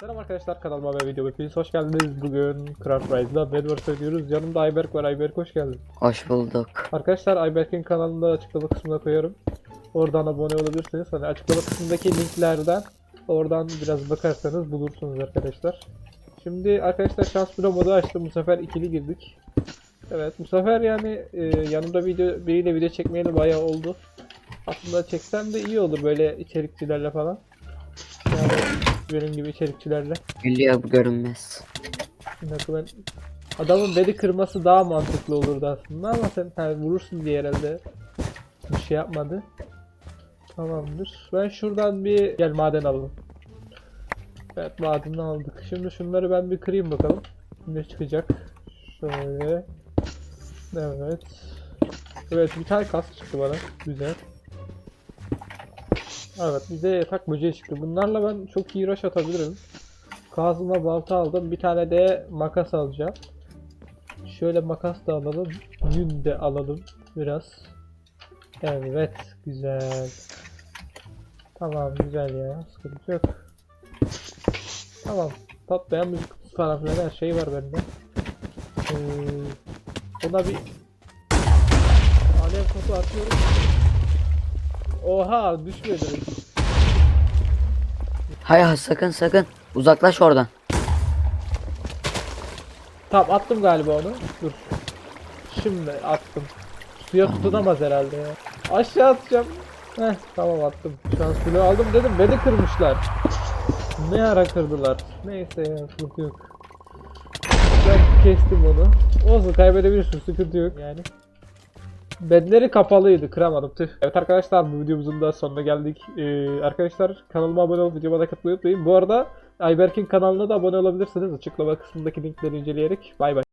Selam arkadaşlar kanalıma ve videoma hepiniz hoş geldiniz. Bugün Craft Rise'da Bedwars oynuyoruz. Yanımda Ayberk var. Ayberk hoş geldin. Hoş bulduk. Arkadaşlar Ayberk'in kanalında açıklama kısmına koyarım. Oradan abone olabilirsiniz. Hani açıklama kısmındaki linklerden oradan biraz bakarsanız bulursunuz arkadaşlar. Şimdi arkadaşlar şans büro modu açtım. Bu sefer ikili girdik. Evet bu sefer yani e, yanımda video biriyle video çekmeyeli bayağı oldu. Aslında çeksem de iyi olur böyle içerikçilerle falan. Yani benim gibi içerikçilerle. Geliyor bu görünmez. Dakika ben... Adamın bedi kırması daha mantıklı olurdu aslında ama sen ha, vurursun diye herhalde bir şey yapmadı. Tamamdır. Ben şuradan bir gel maden alalım. Evet madeni aldık. Şimdi şunları ben bir kırayım bakalım. Ne çıkacak? Şöyle. Evet. Evet bir tane kas çıktı bana. Güzel. Evet bize yatak böceği çıktı. Bunlarla ben çok iyi rush atabilirim. Kazma balta aldım. Bir tane de makas alacağım. Şöyle makas da alalım. Yün de alalım biraz. Evet, güzel. Tamam, güzel ya. Sıkıntı yok. Tamam. Patlayan müzik kutusu her şey var bende. Ee, ona bir alev kutu atıyorum. Oha, düşmedi. Hayır sakın sakın. Uzaklaş oradan. Tamam attım galiba onu. Dur. Şimdi attım. Suya tutunamaz herhalde ya. Aşağı atacağım. Heh tamam attım. Şans bloğu aldım dedim beni kırmışlar. Ne ara kırdılar. Neyse ya sıkıntı yok. Ben kestim onu. Olsun kaybedebilirsin sıkıntı yok yani. Bedleri kapalıydı kıramadım tüh. Evet arkadaşlar bu videomuzun da sonuna geldik. Ee, arkadaşlar kanalıma abone olup videoma da katılmayı unutmayın. Bu arada Ayberk'in kanalına da abone olabilirsiniz. Açıklama kısmındaki linkleri inceleyerek. Bay bay.